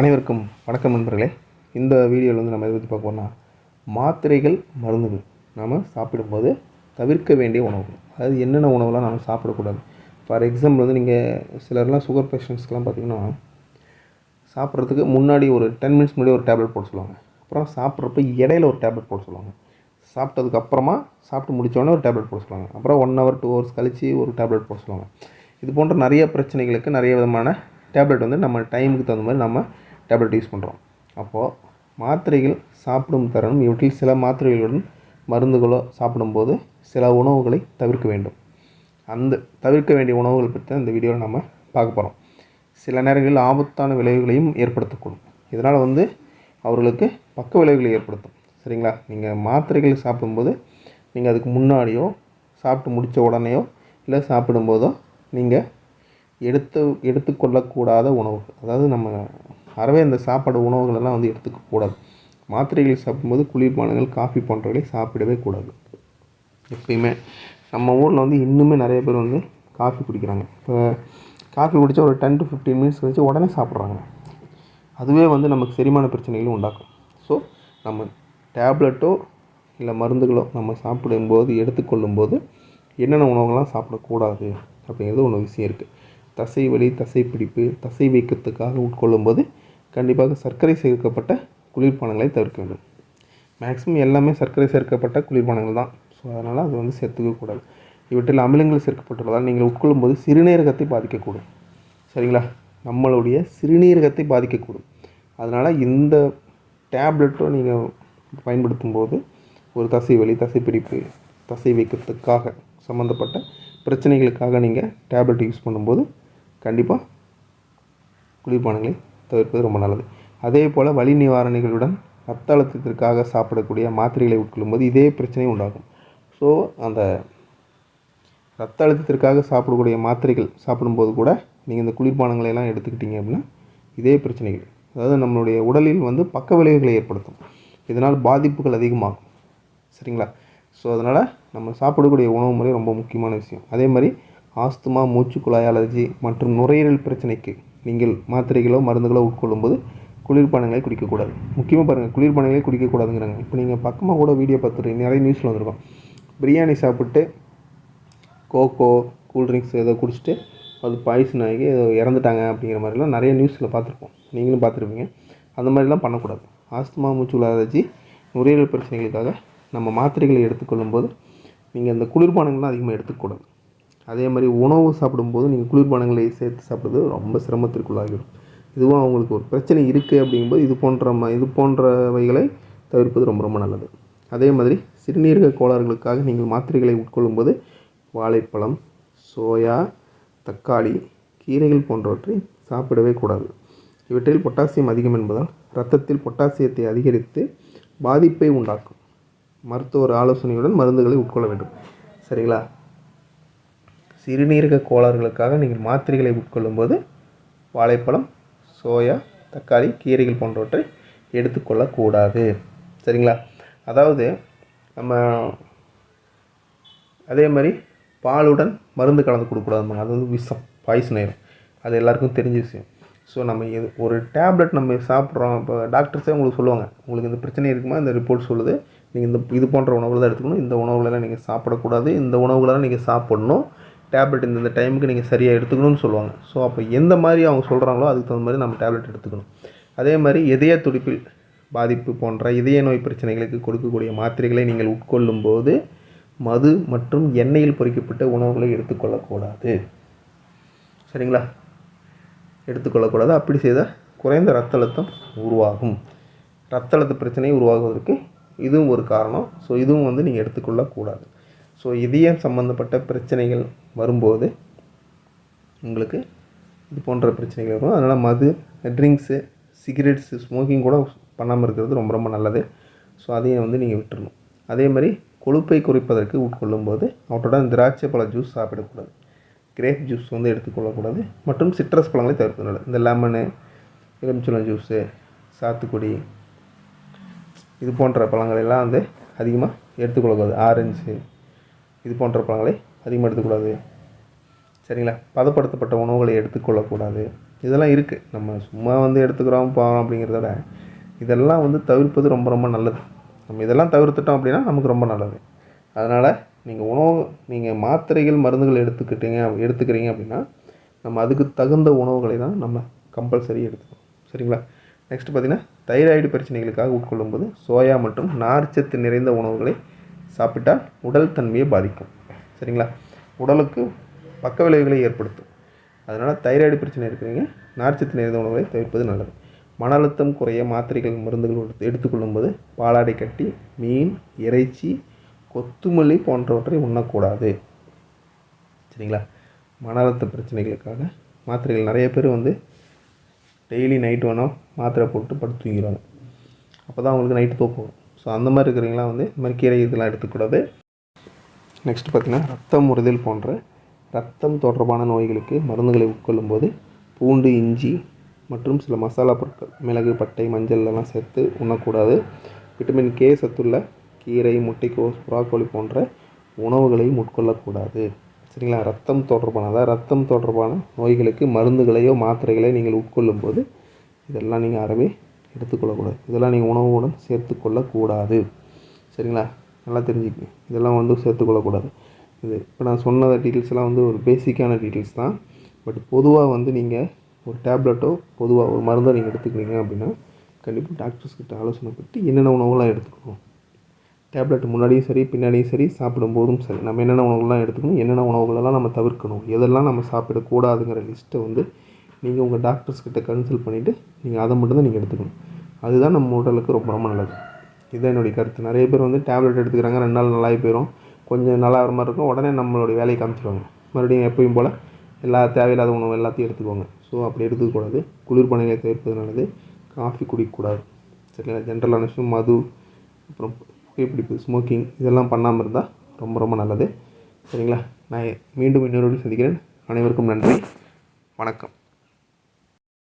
அனைவருக்கும் வணக்கம் நண்பர்களே. இந்த வீடியோவில் வந்து நம்ம எதை பற்றி பார்க்க மாத்திரைகள் மருந்துகள். நாம் சாப்பிடும்போது தவிர்க்க வேண்டிய உணவுகள் அதாவது என்னென்ன உணவுலாம் நம்ம சாப்பிடக்கூடாது. ஃபார் எக்ஸாம்பிள் வந்து நீங்கள் சிலர்லாம் சுகர் பேஷண்ட்ஸ்க்கெலாம் பார்த்தீங்கன்னா சாப்பிட்றதுக்கு முன்னாடி ஒரு டென் மினிட்ஸ் முன்னாடி ஒரு டேப்லெட் போட சொல்லுவாங்க. அப்புறம் சாப்பிட்றப்ப இடையில ஒரு டேப்லெட் போட சொல்லுவாங்க. சாப்பிட்டதுக்கு அப்புறமா சாப்பிட்டு முடித்தோடனே ஒரு டேப்லெட் போட சொல்லுவாங்க. அப்புறம் ஒன் ஹவர் டூ ஹவர்ஸ் கழிச்சு ஒரு டேப்லெட் போட சொல்லுவாங்க. இது போன்ற நிறைய பிரச்சனைகளுக்கு நிறைய விதமான டேப்லெட் வந்து நம்ம டைமுக்கு தகுந்த மாதிரி நம்ம டேப்லெட் யூஸ் பண்ணுறோம் அப்போது மாத்திரைகள் சாப்பிடும் தருணம் இவற்றில் சில மாத்திரைகளுடன் மருந்துகளோ சாப்பிடும்போது சில உணவுகளை தவிர்க்க வேண்டும். அந்த தவிர்க்க வேண்டிய உணவுகள் பற்றி இந்த வீடியோவில் நம்ம பார்க்க போகிறோம் சில நேரங்களில் ஆபத்தான விளைவுகளையும் ஏற்படுத்தக்கூடும். இதனால் வந்து அவர்களுக்கு பக்க விளைவுகளை ஏற்படுத்தும். சரிங்களா? நீங்கள் மாத்திரைகள் சாப்பிடும்போது நீங்கள் அதுக்கு முன்னாடியோ சாப்பிட்டு முடித்த உடனேயோ இல்லை சாப்பிடும்போதோ நீங்கள் எடுத்து எடுத்துக்கொள்ளக்கூடாத உணவுகள் அதாவது நம்ம அறவே அந்த சாப்பாடு உணவுகள் எல்லாம் வந்து எடுத்துக்கக்கூடாது மாத்திரைகள் சாப்பிடும்போது குளிர்பானங்கள் காஃபி போன்றவர்களை சாப்பிடவே கூடாது. எப்பயுமே. நம்ம ஊரில் வந்து இன்னுமே நிறைய பேர் வந்து காஃபி குடிக்கிறாங்க. இப்போ காஃபி குடித்தா ஒரு டென் டு ஃபிஃப்டீன் மினிட்ஸ் கழிச்சு உடனே சாப்பிட்றாங்க. அதுவே வந்து நமக்கு செரிமான பிரச்சனைகளும் உண்டாக்கும். ஸோ நம்ம டேப்லெட்டோ இல்லை மருந்துகளோ நம்ம சாப்பிடும்போது எடுத்துக்கொள்ளும்போது என்னென்ன உணவுகள்லாம் சாப்பிடக்கூடாது அப்படிங்கிறது ஒன்று விஷயம் இருக்குது தசை வலி தசை பிடிப்பு தசை வீக்கத்துக்காக உட்கொள்ளும்போது கண்டிப்பாக சர்க்கரை சேர்க்கப்பட்ட குளிர்பானங்களை தவிர்க்க வேண்டும். மேக்ஸிமம் எல்லாமே சர்க்கரை சேர்க்கப்பட்ட குளிர்பானங்கள் தான். ஸோ அதனால் அது வந்து சேர்த்துக்கக்கூடாது இவற்றில் அமிலங்கள் சேர்க்கப்பட்டுள்ளதால் நீங்கள் உட்கொள்ளும் போது சிறுநீரகத்தை பாதிக்கக்கூடும். சரிங்களா? நம்மளுடைய சிறுநீரகத்தை பாதிக்கக்கூடும். அதனால் இந்த டேப்லெட்டோ நீங்கள் பயன்படுத்தும் போது ஒரு தசை வலி தசைப்பிடிப்பு தசை வீக்கத்துக்காக சம்மந்தப்பட்ட பிரச்சனைகளுக்காக நீங்கள் டேப்லெட் யூஸ் பண்ணும்போது கண்டிப்பாக குளிர்பானங்களை தவிர்ப்பது ரொம்ப நல்லது. அதே போல் வலி நிவாரணிகளுடன் ரத்த அழுத்தத்திற்காக சாப்பிடக்கூடிய மாத்திரைகளை உட்கொள்ளும்போது இதே பிரச்சனை உண்டாகும். ஸோ அந்த ரத்த அழுத்தத்திற்காக சாப்பிடக்கூடிய மாத்திரைகள் சாப்பிடும்போது கூட நீங்கள் இந்த குளிர்பானங்களை எல்லாம் எடுத்துக்கிட்டீங்க அப்படின்னா இதே பிரச்சனைகள். அதாவது நம்மளுடைய உடலில் வந்து பக்க விளைவுகளை ஏற்படுத்தும். இதனால் பாதிப்புகள் அதிகமாகும். சரிங்களா? ஸோ அதனால் நம்ம சாப்பிடக்கூடிய உணவு முறை ரொம்ப முக்கியமான விஷயம். அதே மாதிரி ஆஸ்துமா மூச்சுக்குழாய் அலர்ஜி மற்றும் நுரையீரல் பிரச்சனைக்கு நீங்கள் மாத்திரைகளோ மருந்துகளோ உட்கொள்ளும்போது குளிர்பானங்களை குடிக்கக்கூடாது. முக்கியமாக பாருங்கள் குளிர்பானங்களே குடிக்கக்கூடாதுங்கிறாங்க. இப்போ நீங்கள் பக்கமாக கூட வீடியோ பார்த்துருக்கீங்க நிறைய நியூஸில் வந்திருக்கோம். பிரியாணி சாப்பிட்டு கோகோ கூல்ட்ரிங்க்ஸ் ஏதோ குடிச்சிட்டு அது பாய்சன் ஆகி ஏதோ இறந்துட்டாங்க அப்படிங்கிற மாதிரிலாம் நிறைய நியூஸில் பார்த்துருப்போம். நீங்களும் பார்த்துருப்பீங்க. அந்த மாதிரிலாம் பண்ணக்கூடாது. ஆஸ்துமா மூச்சு அலர்ஜி நுரையீரல் பிரச்சனைகளுக்காக நம்ம மாத்திரைகளை எடுத்துக்கொள்ளும்போது நீங்கள் அந்த குளிர்பானங்கள்லாம் அதிகமாக எடுத்துக்கூடாது அதே மாதிரி உணவு சாப்பிடும்போது நீங்கள் குளிர்பானங்களை சேர்த்து சாப்பிட்றது ரொம்ப சிரமத்திற்குள்ளாகிடும் இதுவும் அவங்களுக்கு ஒரு பிரச்சனை இருக்குது அப்படிங்கும்போது இது போன்ற ம இது போன்றவைகளை தவிர்ப்பது ரொம்ப ரொம்ப நல்லது. அதே மாதிரி சிறுநீரக கோளாறுகளுக்காக நீங்கள் மாத்திரைகளை உட்கொள்ளும்போது வாழைப்பழம் சோயா தக்காளி கீரைகள் போன்றவற்றை சாப்பிடவே கூடாது. இவற்றில் பொட்டாசியம் அதிகம் என்பதால் இரத்தத்தில் பொட்டாசியத்தை அதிகரித்து பாதிப்பை உண்டாக்கும். மருத்துவர் ஆலோசனையுடன் மருந்துகளை உட்கொள்ள வேண்டும். சரிங்களா? சிறுநீரக கோளாறுகளுக்காக நீங்கள் மாத்திரைகளை உட்கொள்ளும்போது வாழைப்பழம் சோயா தக்காளி கீரைகள் போன்றவற்றை எடுத்துக்கொள்ளக்கூடாது. சரிங்களா? அதாவது நம்ம அதே மாதிரி பாலுடன் மருந்து கலந்து கொடுக்கக்கூடாதுமாங்க அது வந்து விஷம் பாய்சன் ஆயிரும். அது எல்லாருக்கும் தெரிஞ்ச விஷயம். ஸோ நம்ம எது ஒரு டேப்லெட் நம்ம சாப்பிட்றோம். இப்போ டாக்டர்ஸே உங்களுக்கு சொல்லுவாங்க. உங்களுக்கு இந்த பிரச்சனை இருக்குமா? இந்த ரிப்போர்ட் சொல்லுது. நீங்கள் இந்த இது போன்ற உணவுகள் தான் எடுத்துக்கணும். இந்த உணவுகளெல்லாம் நீங்கள் சாப்பிடக்கூடாது. இந்த உணவுகளெல்லாம் நீங்கள் சாப்பிடணும். டேப்லெட் இந்தந்த டைமுக்கு நீங்கள் சரியாக எடுத்துக்கணும்னு சொல்லுவாங்க. ஸோ அப்போ எந்த மாதிரி அவங்க சொல்கிறாங்களோ அதுக்கு தகுந்த மாதிரி நம்ம டேப்லெட் எடுத்துக்கணும். அதே மாதிரி இதய துடிப்பில் பாதிப்பு போன்ற இதய நோய் பிரச்சனைகளுக்கு கொடுக்கக்கூடிய மாத்திரைகளை நீங்கள் உட்கொள்ளும் போது மது மற்றும் எண்ணெயில் பொறிக்கப்பட்ட உணவுகளை எடுத்துக்கொள்ளக்கூடாது சரிங்களா? எடுத்துக்கொள்ளக்கூடாது அப்படி செய்தால் குறைந்த ரத்த அழுத்தம் உருவாகும். ரத்த அழுத்த பிரச்சனை உருவாகுவதற்கு இதுவும் ஒரு காரணம். ஸோ இதுவும் வந்து நீங்கள் எடுத்துக்கொள்ளக்கூடாது ஸோ இதயம் சம்மந்தப்பட்ட பிரச்சனைகள் வரும்போது உங்களுக்கு இது போன்ற பிரச்சனைகள் வரும். அதனால் மது ட்ரிங்க்ஸு சிகரெட்ஸு ஸ்மோக்கிங் கூட பண்ணாமல் இருக்கிறது ரொம்ப ரொம்ப நல்லது. ஸோ அதையும் வந்து நீங்கள் விட்டுறணும். அதே மாதிரி கொழுப்பை குறைப்பதற்கு உட்கொள்ளும் போது அவற்றுடன் திராட்சை பழ ஜூஸ் சாப்பிடக்கூடாது. கிரேப் ஜூஸ் வந்து எடுத்துக்கொள்ளக்கூடாது. மற்றும் சிட்ரஸ் பழங்களை தவிர்க்க நல்லது. இந்த லெமனு எலுமிச்சலம் ஜூஸு சாத்துக்குடி இது போன்ற பழங்களெல்லாம் வந்து அதிகமாக எடுத்துக்கொள்ளக்கூடாது. ஆரஞ்சு இது போன்ற பழங்களை அதிகமாக எடுத்துக்கூடாது சரிங்களா? பதப்படுத்தப்பட்ட உணவுகளை எடுத்துக்கொள்ளக்கூடாது. இதெல்லாம் இருக்குது நம்ம சும்மா வந்து எடுத்துக்கிறோம் போகிறோம் அப்படிங்கிறத விட இதெல்லாம் வந்து தவிர்ப்பது ரொம்ப ரொம்ப நல்லது. நம்ம இதெல்லாம் தவிர்த்துட்டோம் அப்படின்னா நமக்கு ரொம்ப நல்லது. அதனால் நீங்கள் உணவு நீங்கள் மாத்திரைகள் மருந்துகள் எடுத்துக்கிட்டீங்க எடுத்துக்கிறீங்க அப்படின்னா நம்ம அதுக்கு தகுந்த உணவுகளை தான் நம்ம கம்பல்சரி எடுத்துக்கணும். சரிங்களா? நெக்ஸ்ட் பார்த்தீங்கன்னா தைராய்டு பிரச்சனைகளுக்காக உட்கொள்ளும்போது சோயா மற்றும் நார்ச்சத்து நிறைந்த உணவுகளை சாப்பிட்டால் உடல் தன்மையை பாதிக்கும். சரிங்களா? உடலுக்கு பக்க விளைவுகளை ஏற்படுத்தும். அதனால் தைராய்டு பிரச்சனை இருக்கிறீங்க நார்ச்சத்து நிறைந்த உணவுகளை தவிர்ப்பது நல்லது. மன அழுத்தம் குறைய மாத்திரைகள் மருந்துகள் எடுத்து எடுத்துக்கொள்ளும்போது பாலாடை கட்டி மீன் இறைச்சி கொத்துமல்லி போன்றவற்றை உண்ணக்கூடாது. சரிங்களா? மன அழுத்த பிரச்சனைகளுக்காக மாத்திரைகள் நிறைய பேர் வந்து டெய்லி நைட் வேணால் மாத்திரை போட்டு படுத்து தூங்கிடுவாங்க. அப்போ தான் அவங்களுக்கு நைட்டு தூக்கம் ஸோ அந்த மாதிரி இருக்கிறவங்களாம் வந்து இந்த மாதிரி கீரை இதெல்லாம் எடுத்துக்கூடாது. நெக்ஸ்ட் பார்த்திங்கன்னா ரத்தம் முறிதல் போன்ற ரத்தம் தொடர்பான நோய்களுக்கு மருந்துகளை உட்கொள்ளும்போது பூண்டு இஞ்சி மற்றும் சில மசாலா பொருட்கள் மிளகு பட்டை மஞ்சள் எல்லாம் சேர்த்து உண்ணக்கூடாது. விட்டமின் கே சத்துள்ள கீரை முட்டைக்கோஸ் புறாக்கோழி போன்ற உணவுகளையும் உட்கொள்ளக்கூடாது. சரிங்களா? ரத்தம் தொடர்பான அதாவது ரத்தம் தொடர்பான நோய்களுக்கு மருந்துகளையோ மாத்திரைகளையோ நீங்கள் உட்கொள்ளும்போது இதெல்லாம் நீங்கள் அறவே எடுத்துக்கொள்ளக்கூடாது. இதெல்லாம் நீங்கள் உணவுடன் சேர்த்துக்கொள்ளக்கூடாது. சரிங்களா? நல்லா தெரிஞ்சுக்கங்க இதெல்லாம் வந்து சேர்த்துக்கொள்ளக்கூடாது. இது இப்போ நான் சொன்ன டீட்டெயில்ஸ்லாம் வந்து ஒரு பேசிக்கான டீட்டெயில்ஸ் தான். பட் பொதுவாக வந்து நீங்கள் ஒரு டேப்லெட்டோ பொதுவாக ஒரு மருந்தோ நீங்கள் எடுத்துக்கிறீங்க அப்படின்னா கண்டிப்பாக டாக்டர்ஸ்கிட்ட ஆலோசனை பட்டு என்னென்ன உணவுலாம் எடுத்துக்கணும். டேப்லெட் முன்னாடியும் சரி பின்னாடியும் சரி சாப்பிடும்போதும் சரி நம்ம என்னென்ன உணவுகள்லாம் எடுத்துக்கணும் என்னென்ன உணவுகளெல்லாம் நம்ம தவிர்க்கணும் எதெல்லாம் நம்ம சாப்பிடக்கூடாதுங்கிற லிஸ்ட்டை வந்து நீங்கள் உங்கள் டாக்டர்ஸ்கிட்ட கன்சல்ட் பண்ணிவிட்டு நீங்கள் அதை மட்டும்தான் நீங்கள் எடுத்துக்கணும். அதுதான் நம்ம உடலுக்கு ரொம்ப ரொம்ப நல்லது. இதுதான் என்னுடைய கருத்து. நிறைய பேர் வந்து டேப்லெட் எடுத்துக்கிறாங்க ரெண்டு நாள் நல்லாகி போயிடும் கொஞ்சம் நல்லா ஆகிற மாதிரி இருக்கும். உடனே நம்மளுடைய வேலையை காமிச்சிடுவாங்க மறுபடியும் எப்பயும் போல் எல்லா தேவையில்லாத உணவு எல்லாத்தையும் எடுத்துக்குவாங்க. ஸோ அப்படி எடுத்துக்கக்கூடாது குளிர்பானங்களை தவிர்ப்பது நல்லது. காஃபி குடிக்கக்கூடாது. சரிங்களா? ஜென்ரலான விஷயம் மது அப்புறம் புகைப்பிடிப்பு ஸ்மோக்கிங் இதெல்லாம் பண்ணாமல் இருந்தால் ரொம்ப ரொம்ப நல்லது. சரிங்களா? நான் மீண்டும் இன்னொரு சந்திக்கிறேன். அனைவருக்கும் நன்றி. வணக்கம்.